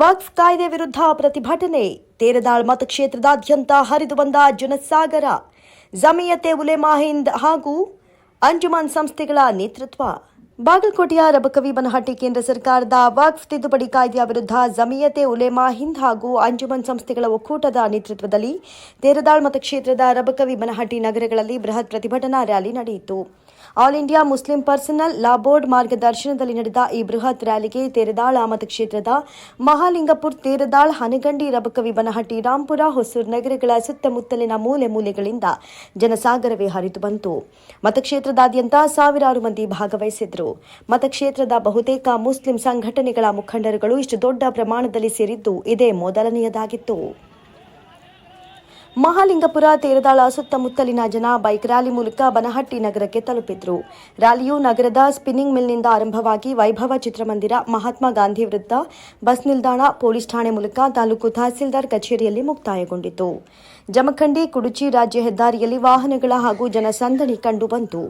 ವಕ್ಫ್ ಕಾಯ್ದೆ ವಿರುದ್ಧ ಪ್ರತಿಭಟನೆ. ತೇರದಾಳ್ ಮತಕ್ಷೇತ್ರದಾದ್ಯಂತ ಹರಿದು ಬಂದ ಜನಸಾಗರ. ಜಮಿಯತೆ ಉಲೆಮಾ ಹಿಂದ್ ಹಾಗೂ ಅಂಜುಮನ್ ಸಂಸ್ಥೆಗಳ ನೇತೃತ್ವ. ಬಾಗಲಕೋಟೆಯ ರಬಕವಿ ಬನಹಟ್ಟಿ ಕೇಂದ್ರ ಸರ್ಕಾರದ ವಕ್ಫ್ ತಿದ್ದುಪಡಿ ಕಾಯ್ದೆಯ ವಿರುದ್ಧ ಜಮಿಯತೆ ಉಲೇಮಾ ಹಿಂದ್ ಹಾಗೂ ಅಂಜುಮನ್ ಸಂಸ್ಥೆಗಳ ಒಕ್ಕೂಟದ ನೇತೃತ್ವದಲ್ಲಿ ತೇರದಾಳ್ ಮತಕ್ಷೇತ್ರದ ರಬಕವಿ ಬನಹಟ್ಟಿ ನಗರಗಳಲ್ಲಿ ಬೃಹತ್ ಪ್ರತಿಭಟನಾ ರ್ಯಾಲಿ ನಡೆಯಿತು. All India Muslim personal law board ಮಾರ್ಗದರ್ಶನದಲ್ಲಿ ನಡೆದ ಈ ಬೃಹತ್ ರ್ಯಾಲಿಗೆ ತೇರದಾಳ ಮತಕ್ಷೇತ್ರದ ಮಹಾಲಿಂಗಪುರ್, ತೇರದಾಳ್ ಹನಗಂಡಿ ರಬಕವಿ ಬನಹಟ್ಟಿ ರಾಂಪುರ, ಹೊಸೂರು ನಗರಗಳ ಸುತ್ತಮುತ್ತಲಿನ ಮೂಲೆ ಮೂಲೆಗಳಿಂದ ಜನಸಾಗರವೇ ಹರಿದು ಬಂತು. ಮತಕ್ಷೇತ್ರದಾದ್ಯಂತ ಸಾವಿರಾರು ಮಂದಿ ಭಾಗವಹಿಸಿದ್ರು. ಮತಕ್ಷೇತ್ರದ ಬಹುತೇಕ ಮುಸ್ಲಿಂ ಸಂಘಟನೆಗಳ ಮುಖಂಡರುಗಳು ಇಷ್ಟು ದೊಡ್ಡ ಪ್ರಮಾಣದಲ್ಲಿ ಸೇರಿದ್ದು ಇದೇ ಮೊದಲನೆಯದಾಗಿತ್ತು. ಮಹಾಲಿಂಗಪುರ ತೇರದಾಳ ಸುತ್ತಮುತ್ತಲಿನ ಜನ ಬೈಕ್ ರ್ಯಾಲಿ ಮೂಲಕ ಬನಹಟ್ಟಿ ನಗರಕ್ಕೆ ತಲುಪಿದ್ರು. ರ್ಯಾಲಿಯು ನಗರದ ಸ್ಪಿನ್ನಿಂಗ್ ಮಿಲ್ನಿಂದ ಆರಂಭವಾಗಿ ವೈಭವ ಚಿತ್ರಮಂದಿರ, ಮಹಾತ್ಮ ಗಾಂಧಿ ವೃತ್ತ, ಬಸ್ ನಿಲ್ದಾಣ, ಪೊಲೀಸ್ ಠಾಣೆ ಮೂಲಕ ತಾಲೂಕು ತಹಸೀಲ್ದಾರ್ ಕಚೇರಿಯಲ್ಲಿ ಮುಕ್ತಾಯಗೊಂಡಿತು. ಜಮಖಂಡಿ, ಕುಡುಚಿ ರಾಜ್ಯ ಹೆದ್ದಾರಿಯಲ್ಲಿ ವಾಹನಗಳ ಹಾಗೂ ಜನಸಂದಣಿ ಕಂಡುಬಂತು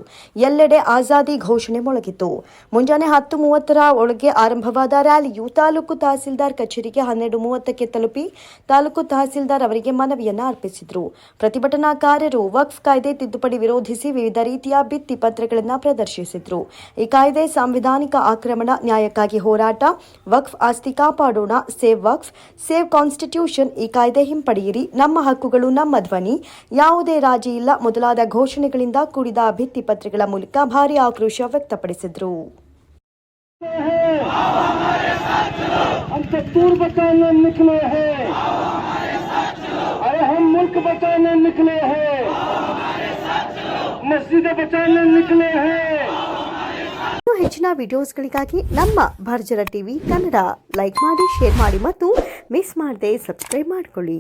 ಎಲ್ಲೆಡೆ ಆಜಾದಿ ಘೋಷಣೆ ಮೊಳಗಿತು. ಮುಂಜಾನೆ ಹತ್ತು ಮೂವತ್ತರ ಒಳಗೆ ಆರಂಭವಾದ ರ್ಯಾಲಿಯು ತಾಲೂಕು ತಹಸೀಲ್ದಾರ್ ಕಚೇರಿಗೆ ಹನ್ನೆರಡು ಮೂವತ್ತಕ್ಕೆ ತಲುಪಿ, ತಾಲೂಕು ತಹಸೀಲ್ದಾರ್ ಅವರಿಗೆ ಮನವಿಯನ್ನ ಅರ್ಪಿಸಿದ್ರು ಪ್ರತಿಭಟನಾಕಾರರು ವಕ್ಫ್ ಕಾಯ್ದೆ ತಿದ್ದುಪಡಿ ವಿರೋಧಿಸಿ ವಿವಿಧ ರೀತಿಯ ಭಿತ್ತಿ ಪತ್ರಗಳನ್ನು ಪ್ರದರ್ಶಿಸಿದ್ರು ಈ ಕಾಯ್ದೆ ಸಾಂವಿಧಾನಿಕ ಆಕ್ರಮಣ ನ್ಯಾಯಕ್ಕಾಗಿ ಹೋರಾಟ ವಕ್ಫ್ ಆಸ್ತಿ ಕಾಪಾಡೋಣ ಸೇವ್ ವಕ್ಫ್ ಸೇವ್ ಕಾನ್ಸ್ಟಿಟ್ಯೂಷನ್ ಈ ಕಾಯ್ದೆ ಹಿಂಪಡೆಯಿರಿ ನಮ್ಮ ಹಕ್ಕುಗಳು ನಮ್ಮ ಧ್ವನಿ ಯಾವುದೇ ರಾಜಿ ಇಲ್ಲ ಮೊದಲಾದ ಘೋಷಣೆಗಳಿಂದ ಕೂಡಿದ ಭಿತ್ತಿ ಪತ್ರಗಳ ಮೂಲಕ ಭಾರಿ ಆಕ್ರೋಶ ವ್ಯಕ್ತಪಡಿಸಿದ್ರು हम दस्तूर बचाने निकले हैं अरे हम मुल्क बचाने निकले हैं मस्जिदें बचाने निकले हैं ಇನ್ನು ಹೆಚ್ಚಿನ ವಿಡಿಯೋಸ್ಗಳಿಗಾಗಿ ನಮ್ಮ ಭರ್ಜರ ಟಿವಿ ಕನ್ನಡ ಲೈಕ್ ಮಾಡಿ ಶೇರ್ ಮಾಡಿ ಮತ್ತು ಮಿಸ್ ಮಾಡದೆ ಸಬ್ಸ್ಕ್ರೈಬ್ ಮಾಡಿಕೊಳ್ಳಿ